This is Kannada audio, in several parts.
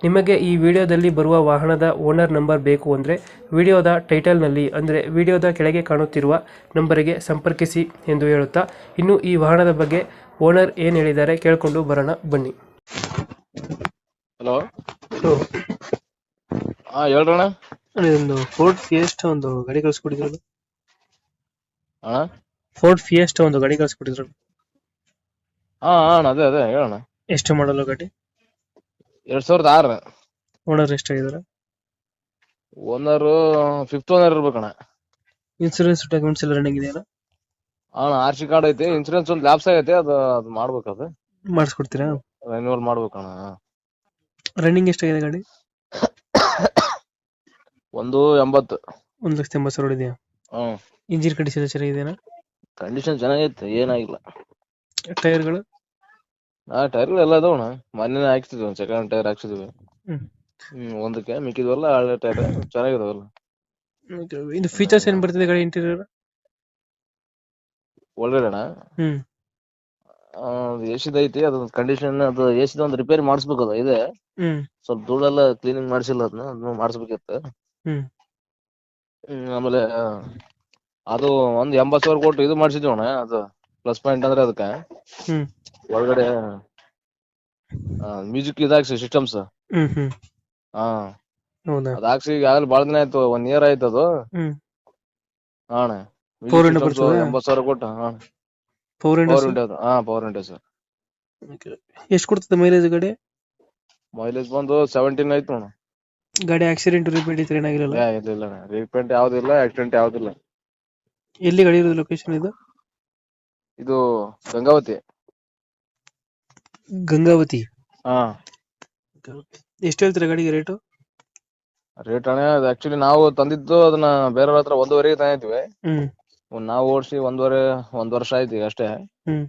ನಿಮಗೆ ಈ ವಿಡಿಯೋದಲ್ಲಿ ಬರುವ ವಾಹನದ ಓನರ್ ನಂಬರ್ ಬೇಕು ಅಂದರೆ ವಿಡಿಯೋದ ಟೈಟಲ್ನಲ್ಲಿ ಅಂದರೆ ವಿಡಿಯೋದ ಕೆಳಗೆ ಕಾಣುತ್ತಿರುವ ನಂಬರಿಗೆ ಸಂಪರ್ಕಿಸಿ ಎಂದು ಹೇಳುತ್ತಾ ಇನ್ನು ಈ ವಾಹನದ ಬಗ್ಗೆ ಓನರ್ ಏನು ಹೇಳಿದ್ದಾರೆ ಕೇಳಿಕೊಂಡು ಬರೋಣ ಬನ್ನಿ. ಹಲೋ? ಹಾ ಹೇಳ್ರಣ್ಣ. ಒಂದು ಫೋರ್ಡ್ ಫಿಯೆಸ್ಟ್ ಒಂದು ಗಾಡಿ ಕಳಿಸ್ಕೊಟ್ಟಿದ್ರು ಹಾ? ಫೋರ್ಟ್ ಫಿಯೆಸ್ಟ್ ಒಂದು ಗಾಡಿ ಕಳಿಸ್ಕೊಟ್ಟಿದ್ರು ಹಾ ಹಾ ಅಣ್ಣ ಅದೇ ಅದೇ ಹೇಳೋಣ ಎಷ್ಟು ಮಾಡಲು ಗಾಡಿ? ಎರಡ್ ಸಾವಿರದ ಆರ ಓನರ್ ಎಷ್ಟಾಗಿದ್ದಾರೆ? ಓನರ್ ಫಿಫ್ತ್ ಓನರ್ ಇರ್ಬೇಕಣ್ಣ. ಇನ್ಸೂರೆನ್ಸ್ ಡಾಕ್ಯುಮೆಂಟ್ಸ್ ಎಲ್ಲ ರನ್ನಿಂಗ್ ಇದೆಯಲ್ಲ? ಅಣ್ಣ ಆರ್ ಸಿ ಕಾರ್ಡ್ ಐತಿ ಇನ್ಸೂರೆನ್ಸ್ ಒಂದು ಲ್ಯಾಪ್ಸ್ ಆಗೈತೆ ಅದು ಅದು ಮಾಡ್ಬೇಕು ಅದು. ಮಾಡಿಸ್ಕೊಡ್ತೀರಾ? ರೆನ್ಯೂವಲ್ ಮಾಡ್ಬೇಕಣ್ಣ. ರನ್ನಿಂಗ್ ಎಷ್ಟಾಗಿದೆ ಗಾಡಿ? ಒಂದು ಎಂಬತ್ತು. ಒಂದು ಲಕ್ಷದ ಎಂಬತ್ತು ಸಾವಿರ ಇದೆಯಾ ಹ್ಮ್. ಇಂಜಿನ್ ಕಂಡೀಷನ್ ಚೆನ್ನಾಗಿದೆಯಾ? ಕಂಡೀಷನ್ ಚೆನ್ನಾಗೈತೆ ಏನಾಗಿಲ್ಲ. ಟೈರ್ಗಳು ಹಾ ಟೈರ್ ಎಲ್ಲ ಅದಾವಣ್ಣ. ಮೊನ್ನೆ ಹಾಕ್ಸಿದ್ವಿ ಒಂದು ಸೆಕೆಂಡ್ ಟೈರ್ ಹಾಕ್ಸಿದ್ವಿ. ಹ್ಮ್. ಹ್ಮ್ ಒಂದಕ್ಕೆ ಮಿಕ್ಕಿದ್ವಲ್ಲ ಹಳೆ ಟೈರ್ ಚೆನ್ನಾಗಿದಾವಲ್ಲ. ಇದು ಫೀಚರ್ಸ್ ಏನ್ ಬರ್ತದೆ ಗಾಡಿ ಇಂಟೀರಿಯರ್ ಒಳ್ಳೆ ಅಣ್ಣ ಹ್ಮ್ ಎಸಿದ ಐತಿ ಅದು ಕಂಡೀಷನ್ ಅದು ಎಸಿದ ಒಂದು ರಿಪೇರಿ ಮಾಡಿಸ್ಬೇಕು ಅದು ಇದೆ. ಹ್ಮ್. ಸ್ವಲ್ಪ ಧೂಳೆಲ್ಲ ಕ್ಲೀನಿಂಗ್ ಮಾಡಿಸಿಲ್ಲ ಅದನ್ನ ಅದನ್ನ ಮಾಡಿಸ್ಬೇಕಿತ್ತು. ಹ್ಮ್. ಹ್ಮ್ ಆಮೇಲೆ ಅದು ಒಂದ್ ಎಂಬತ್ ಸಾವಿರ ಕೊಟ್ಟು ಇದು ಮಾಡಿಸಿದ್ವಣ್ಣ ಅದು. ಪ್ಲಸ್ ಪಾಯಿಂಟ್ ಅಂದ್ರೆ ಅದಕ್ಕ. ಹ್ಮ್. ಒಳಗಡೆ ಮ್ಯೂಸಿಕ್ ಇದಾಕ್ಸಿ ಸಿಸ್ಟಮ್ಸ್ ಹ್ಮ್ ಹ್ಮ್. ಹಾ. ಹೌದಾ? ಅದ್ ಹಾಕ್ಸಿ ಈಗ ಬಾಳ ದಿನ ಆಯ್ತು ಒನ್ ಇಯರ್ ಆಯ್ತು ಅದು. ಹ್ಮ್. ಹಾ ಅಣ್ಣ Power Music window systems ಬರ್ತದಾ? ಎಂಬತ್ ಸಾವಿರ ಕೊಟ್ಟು ಹಾ ಪವರ್ ಪವರ್ ವಿಂಡೋ ಹಾ ಪವರ್ ವಿಂಡೋ ಸರ್ ಎಷ್ಟು ಕೊಡ್ತದೆ ಮೈಲೇಜ್ ಗಾಡಿ? ಮೈಲೇಜ್ ಬಂದು ಸೆವೆಂಟೀನ್ ಆಯ್ತು ನೋಡ ಗಾಡಿ ಆಕ್ಸಿಡೆಂಟ್ ರಿಪೇಟ್ ಇತ್ತು ಏನಾಗಿರಲ್ಲ ಇಲ್ಲ ಇಲ್ಲ ರಿಪೇಂಟ್ ಯಾವ್ದಿಲ್ಲ ಆಕ್ಸಿಡೆಂಟ್ ಯಾವ್ದಿಲ್ಲ ಎಲ್ಲಿ ಗಾಡಿ ಇರೋದು ಲೊಕೇಶನ್ ಇದು? ಇದು ಗಂಗಾವತಿ. ಗಂಗಾವತಿ? ಹಾ. ಎಷ್ಟು ಹೇಳ್ತೀರಾ ಗಾಡಿಗೆ ರೇಟು ರೇಟ್ ಅಣ್ಣ ಅದು ಆಕ್ಚುಲಿ ನಾವು ತಂದಿದ್ದು ಅದನ್ನ ಬೇರೆಯವ್ರ ಹತ್ರ ಒಂದೂವರೆಗೆ ತಂದಿದ್ವಿ. ಹ್ಮ್. ನಾವು ಓಡಿಸಿ ಒಂದೂವರೆ ಒಂದ್ ವರ್ಷ ಆಯ್ತು ಈಗ ಅಷ್ಟೇ. ಹ್ಮ್.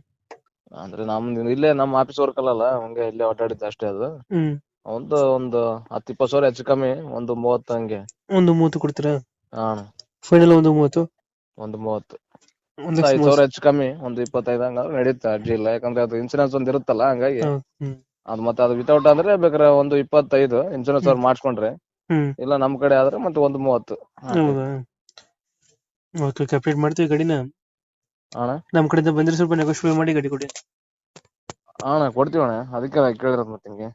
ಅಂದ್ರೆ ನಮ್ದು ಇಲ್ಲೇ ನಮ್ಮ ಆಫೀಸ್ ವರ್ಕ್ ಅಲ್ಲಲ್ಲ ಹಂಗೆ ಇಲ್ಲೇ ಓಡಾಡಿದ್ದು ಅಷ್ಟೇ ಅದು. ಹ್ಮ್. ಒಂದು ಒಂದು ಹತ್ತು ಇಪ್ಪತ್ತು ಸಾವಿರ ಹೆಚ್ಚು ಕಮ್ಮಿ ಒಂದು ಮೂವತ್ತು ಹಂಗೆ. ಒಂದು ಮೂವತ್ತು ಕೊಡ್ತೀರಾ? ಹಾ. ಅಣ್ಣ ಫೈನಲ್ ಒಂದು ಮೂವತ್ತು? ಒಂದು ಮೂವತ್ತು. ಒಂದು ಐದ್ ಸಾವಿರ ಹೆಚ್ಚು ಕಮ್ಮಿ ಒಂದ್ ಇಪ್ಪತ್ತೈದ್ ಹಂಗಾದ್ರೆ ನಡೀತಾ ಅಡ್ಡಿ ಇಲ್ಲ ಯಾಕಂದ್ರೆ ಅದು ಇನ್ಸೂರೆನ್ಸ್ ಒಂದ್ ಇರುತ್ತಲ್ಲ ಹಂಗಾಗಿ. ಅದ್ ಮತ್ತೆ ಅದು ವಿತೌಟ್ ಅಂದ್ರೆ ಬೇಕಾದ್ರೆ ಒಂದು ಇಪ್ಪತ್ತೈದು ಇನ್ಸೂರೆನ್ಸ್ ಅವ್ರು ಮಾಡ್ಸ್ಕೊಂಡ್ರೆ ಇಲ್ಲ ನಮ್ ಕಡೆ ಆದ್ರೆ ಮತ್ತೆ ಒಂದ್ ಮೂವತ್ತು. ಓಕೆ ಕಂಪ್ಲೀಟ್ ಮಾಡ್ತೀವಿ ಗಡಿನ. ಅಣ್ಣ? ನಮ್ ಕಡೆಯಿಂದ ಬಂದ್ರೆ ಸ್ವಲ್ಪ ನೆಗೋಷಿಯೇಟ್ ಮಾಡಿ ಗಡಿ ಕೊಡಿ. ಅಣ್ಣ ಕೊಡ್ತೀವಿ ಅಣ್ಣ. ಅದಕ್ಕೆ ಕೇಳಿರೋದು ಮತ್ತೆ ನಿಮ್ಗೆ.